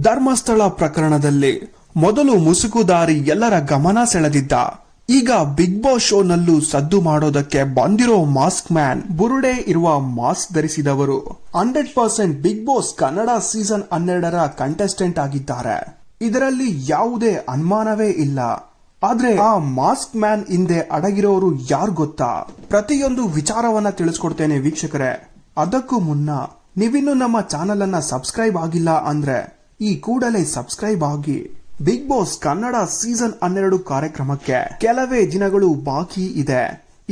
ಧರ್ಮಸ್ಥಳ ಪ್ರಕರಣದಲ್ಲಿ ಮೊದಲು ಮುಸುಕುದಾರಿ ಎಲ್ಲರ ಗಮನ ಸೆಳೆದಿದ್ದ. ಈಗ ಬಿಗ್ ಬಾಸ್ ಶೋನಲ್ಲೂ ಸದ್ದು ಮಾಡೋದಕ್ಕೆ ಬಂದಿರೋ ಮಾಸ್ಕ್ ಮ್ಯಾನ್ ಬುರುಡೆ ಇರುವ mask ಧರಿಸಿದವರು. Hundred percent Bigg Boss Kannada season ಹನ್ನೆರಡರ ಕಂಟೆಸ್ಟೆಂಟ್ ಆಗಿದ್ದಾರೆ. ಇದರಲ್ಲಿ ಯಾವುದೇ ಅನುಮಾನವೇ ಇಲ್ಲ. ಆದ್ರೆ ಆ ಮಾಸ್ಕ್ ಮ್ಯಾನ್ ಹಿಂದೆ ಅಡಗಿರೋರು ಯಾರು ಗೊತ್ತಾ? ಪ್ರತಿಯೊಂದು ವಿಚಾರವನ್ನ ತಿಳಿಸ್ಕೊಡ್ತೇನೆ ವೀಕ್ಷಕರೇ. ಅದಕ್ಕೂ ಮುನ್ನ ನೀವಿನ್ನೂ ನಮ್ಮ ಚಾನೆಲ್ ಅನ್ನ ಸಬ್ಸ್ಕ್ರೈಬ್ ಆಗಿಲ್ಲ ಅಂದ್ರೆ ಈ ಕೂಡಲೇ ಸಬ್ಸ್ಕ್ರೈಬ್ ಆಗಿ ಬಿಗ್ ಬಾಸ್ ಕನ್ನಡ ಸೀಸನ್ ಹನ್ನೆರಡು ಕಾರ್ಯಕ್ರಮಕ್ಕೆ ಕೆಲವೇ ದಿನಗಳು ಬಾಕಿ ಇದೆ.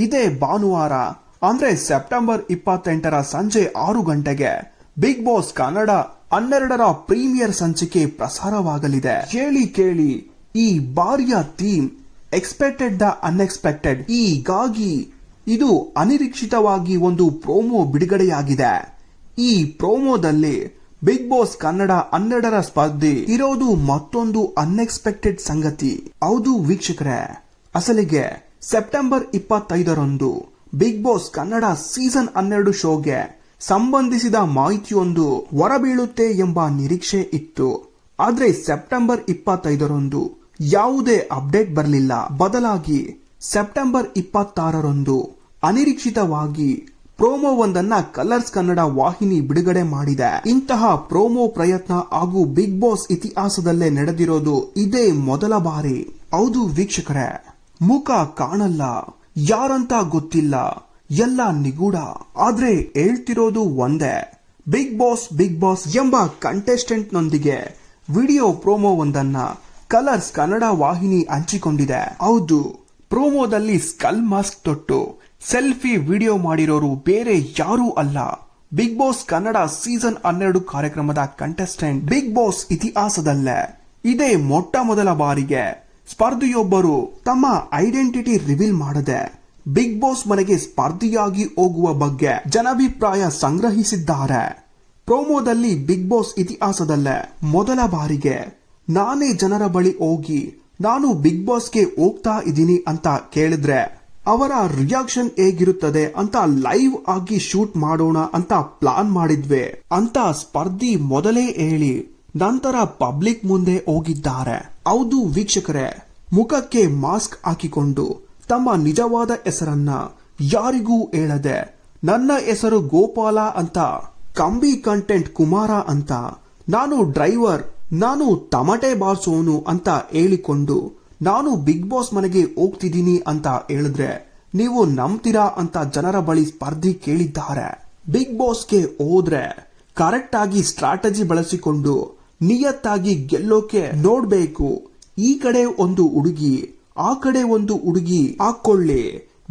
ಇದೇ ಭಾನುವಾರ, ಅಂದ್ರೆ ಸೆಪ್ಟೆಂಬರ್ ಇಪ್ಪತ್ತೆಂಟರ ಸಂಜೆ ಆರು ಗಂಟೆಗೆ ಬಿಗ್ ಬಾಸ್ ಕನ್ನಡ ಹನ್ನೆರಡರ ಪ್ರೀಮಿಯರ್ ಸಂಚಿಕೆ ಪ್ರಸಾರವಾಗಲಿದೆ. ಕೇಳಿ ಕೇಳಿ, ಈ ಬಾರಿಯ ಥೀಮ್ ಎಕ್ಸ್ಪೆಕ್ಟೆಡ್ ದ ಅನ್ಎಕ್ಸ್ಪೆಕ್ಟೆಡ್. ಹೀಗಾಗಿ ಇದು ಅನಿರೀಕ್ಷಿತವಾಗಿ ಒಂದು ಪ್ರೋಮೋ ಬಿಡುಗಡೆಯಾಗಿದೆ. ಈ ಪ್ರೋಮೋದಲ್ಲಿ ಬಿಗ್ ಬಾಸ್ ಕನ್ನಡ ಹನ್ನೆರಡರ ಸ್ಪರ್ಧೆ. ಇರೋದು ಮತ್ತೊಂದು ಅನ್ಎಕ್ಸ್ಪೆಕ್ಟೆಡ್ ಸಂಗತಿ. ಹೌದು ವೀಕ್ಷಕರೇ, ಅಸಲಿಗೆ ಸೆಪ್ಟೆಂಬರ್ ಇಪ್ಪತ್ತೈದರಂದು ಬಿಗ್ ಬಾಸ್ ಕನ್ನಡ ಸೀಸನ್ ಹನ್ನೆರಡು ಶೋಗೆ ಸಂಬಂಧಿಸಿದ ಮಾಹಿತಿಯೊಂದು ಹೊರಬೀಳುತ್ತೆ ಎಂಬ ನಿರೀಕ್ಷೆ ಇತ್ತು. ಆದ್ರೆ ಸೆಪ್ಟೆಂಬರ್ ಇಪ್ಪತ್ತೈದರಂದು ಯಾವುದೇ ಅಪ್ಡೇಟ್ ಬರಲಿಲ್ಲ. ಬದಲಾಗಿ ಸೆಪ್ಟೆಂಬರ್ ಇಪ್ಪತ್ತಾರರಂದು ಅನಿರೀಕ್ಷಿತವಾಗಿ ಪ್ರೋಮೋ ಒಂದನ್ನ ಕಲರ್ಸ್ ಕನ್ನಡ ವಾಹಿನಿ ಬಿಡುಗಡೆ ಮಾಡಿದೆ. ಇಂತಹ ಪ್ರೋಮೋ ಪ್ರಯತ್ನ ಹಾಗೂ ಬಿಗ್ ಬಾಸ್ ಇತಿಹಾಸದಲ್ಲೇ ನಡೆದಿರೋದು ಇದೇ ಮೊದಲ ಬಾರಿ. ಹೌದು ವೀಕ್ಷಕರೇ, ಮುಖ ಕಾಣಲ್ಲ, ಯಾರಂತ ಗೊತ್ತಿಲ್ಲ, ಎಲ್ಲ ನಿಗೂಢ. ಆದ್ರೆ ಹೇಳ್ತಿರೋದು ಒಂದೇ ಬಿಗ್ ಬಾಸ್ ಬಿಗ್ ಬಾಸ್ ಎಂಬ ಕಂಟೆಸ್ಟೆಂಟ್ ನೊಂದಿಗೆ ವಿಡಿಯೋ ಪ್ರೋಮೋ ಒಂದನ್ನ ಕಲರ್ಸ್ ಕನ್ನಡ ವಾಹಿನಿ ಹಂಚಿಕೊಂಡಿದೆ. ಹೌದು, ಪ್ರೋಮೋದಲ್ಲಿ ಸ್ಕಲ್ ಮಾಸ್ಕ್ ತೊಟ್ಟು ಸೆಲ್ಫಿ ವಿಡಿಯೋ ಮಾಡಿರೋರು ಬೇರೆ ಯಾರೂ ಅಲ್ಲ. ಬಿಗ್ ಬಾಸ್ ಕನ್ನಡ ಸೀಸನ್ ಹನ್ನೆರಡು ಕಾರ್ಯಕ್ರಮದ ಕಂಟೆಸ್ಟೆಂಟ್ ಬಿಗ್ ಬಾಸ್ ಇತಿಹಾಸದಲ್ಲೇ. ಇದೇ ಮೊಟ್ಟ ಮೊದಲ ಬಾರಿಗೆ ಸ್ಪರ್ಧಿಯೊಬ್ಬರು ತಮ್ಮ ಐಡೆಂಟಿಟಿ ರಿವೀಲ್ ಮಾಡದೆ ಬಿಗ್ ಬಾಸ್ ಮನೆಗೆ ಸ್ಪರ್ಧಿಯಾಗಿ ಹೋಗುವ ಬಗ್ಗೆ ಜನಾಭಿಪ್ರಾಯ ಸಂಗ್ರಹಿಸಿದ್ದಾರೆ. ಪ್ರೋಮೋದಲ್ಲಿ ಬಿಗ್ ಬಾಸ್ ಇತಿಹಾಸದಲ್ಲೇ ಮೊದಲ ಬಾರಿಗೆ ನಾನೇ ಜನರ ಬಳಿ ಹೋಗಿ ನಾನು ಬಿಗ್ ಬಾಸ್ಗೆ ಹೋಗ್ತಾ ಇದ್ದೀನಿ ಅಂತ ಕೇಳಿದ್ರೆ ಅವರ ರಿಯಾಕ್ಷನ್ ಹೇಗಿರುತ್ತದೆ ಅಂತ ಲೈವ್ ಆಗಿ ಶೂಟ್ ಮಾಡೋಣ ಅಂತ ಪ್ಲಾನ್ ಮಾಡಿದ್ವಿ. ಅಂತ ಸ್ಪರ್ಧಿ ಮೊದಲೇ ಹೇಳಿ, ನಂತರ ಪಬ್ಲಿಕ್ ಮುಂದೆ ಹೋಗಿದ್ದಾರೆ. ಹೌದು ವೀಕ್ಷಕರೇ, ಮುಖಕ್ಕೆ ಮಾಸ್ಕ್ ಹಾಕಿಕೊಂಡು ತಮ್ಮ ನಿಜವಾದ ಹೆಸರನ್ನ ಯಾರಿಗೂ ಹೇಳದೆ, ನನ್ನ ಹೆಸರು ಗೋಪಾಲ ಅಂತ, ಕಂಬಿ ಕಂಟೆಂಟ್ ಕುಮಾರ ಅಂತ, ನಾನು ಡ್ರೈವರ್ ನಾನು ತಮಟೆ ಬಾರಿಸೋನು ಅಂತ ಹೇಳಿಕೊಂಡು ನಾನು ಬಿಗ್ ಬಾಸ್ ಮನೆಗೆ ಹೋಗ್ತಿದ್ದೀನಿ ಅಂತ ಹೇಳಿದ್ರೆ ನೀವು ನಂಬ್ತೀರಾ ಅಂತ ಜನರ ಬಳಿ ಸ್ಪರ್ಧಿ ಕೇಳಿದ್ದಾರೆ. ಬಿಗ್ ಬಾಸ್ಗೆ ಹೋದ್ರೆ ಕರೆಕ್ಟ್ ಆಗಿ ಸ್ಟ್ರಾಟಜಿ ಬಳಸಿಕೊಂಡು, ನಿಯತ್ತಾಗಿ ಗೆಲ್ಲೋಕೆ ನೋಡ್ಬೇಕು. ಈ ಕಡೆ ಒಂದು ಹುಡುಗಿ, ಆ ಕಡೆ ಒಂದು ಹುಡುಗಿ ಹಾಕೊಳ್ಳಿ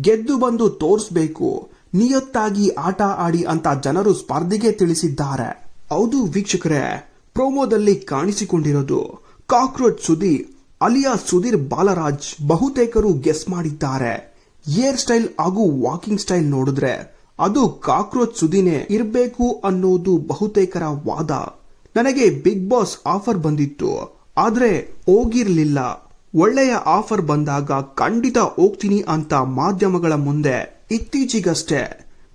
ಗೆದ್ದು ಬಂದು ತೋರಿಸ್ಬೇಕು. ನಿಯತ್ತಾಗಿ ಆಟ ಆಡಿ ಅಂತ ಜನರು ಸ್ಪರ್ಧೆಗೆ ತಿಳಿಸಿದ್ದಾರೆ. ಹೌದು ವೀಕ್ಷಕರೇ ಪ್ರೋಮೋದಲ್ಲಿ ಕಾಣಿಸಿಕೊಂಡಿರೋದು ಕಾಕ್ರೋಚ್ ಸುದೀರ್ ಅಲಿಯಾ ಸುಧೀರ್ ಬಾಲರಾಜ್ ಬಹುತೇಕರು ಗೆಸ್ ಮಾಡಿದ್ದಾರೆ. ಏರ್ ಸ್ಟೈಲ್ ಹಾಗೂ ವಾಕಿಂಗ್ ಸ್ಟೈಲ್ ನೋಡಿದ್ರೆ ಅದು ಕಾಕ್ರೋಚ್ ಸುದಿನೇ ಇರಬೇಕು ಅನ್ನೋದು ಬಹುತೇಕರ ವಾದ. ನನಗೆ ಬಿಗ್ ಬಾಸ್ ಆಫರ್ ಬಂದಿತ್ತು, ಆದ್ರೆ ಹೋಗಿರ್ಲಿಲ್ಲ. ಒಳ್ಳೆಯ ಆಫರ್ ಬಂದಾಗ ಖಂಡಿತ ಹೋಗ್ತೀನಿ ಅಂತ ಮಾಧ್ಯಮಗಳ ಮುಂದೆ ಇತ್ತೀಚೆಗಷ್ಟೇ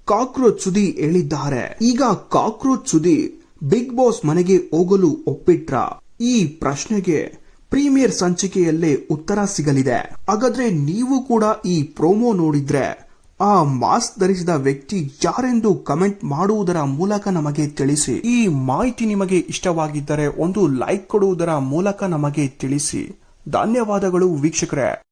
ಕಾಕ್ರೋಚ್ ಸುದಿ ಹೇಳಿದ್ದಾರೆ. ಈಗ ಕಾಕ್ರೋಚ್ ಸುದಿ ಬಿಗ್ ಬಾಸ್ ಮನೆಗೆ ಹೋಗಲು ಒಪ್ಪಿಟ್ರ? ಈ ಪ್ರಶ್ನೆಗೆ ಪ್ರೀಮಿಯರ್ ಸಂಚಿಕೆಯಲ್ಲೇ ಉತ್ತರ ಸಿಗಲಿದೆ. ಹಾಗಾದ್ರೆ ನೀವು ಕೂಡ ಈ ಪ್ರೋಮೋ ನೋಡಿದ್ರೆ ಆ ಮಾಸ್ಕ್ ಧರಿಸಿದ ವ್ಯಕ್ತಿ ಯಾರೆಂದು ಕಮೆಂಟ್ ಮಾಡುವುದರ ಮೂಲಕ ನಮಗೆ ತಿಳಿಸಿ. ಈ ಮಾಹಿತಿ ನಿಮಗೆ ಇಷ್ಟವಾಗಿದ್ದರೆ ಒಂದು ಲೈಕ್ ಕೊಡುವುದರ ಮೂಲಕ ನಮಗೆ ತಿಳಿಸಿ. ಧನ್ಯವಾದಗಳು ವೀಕ್ಷಕರೇ.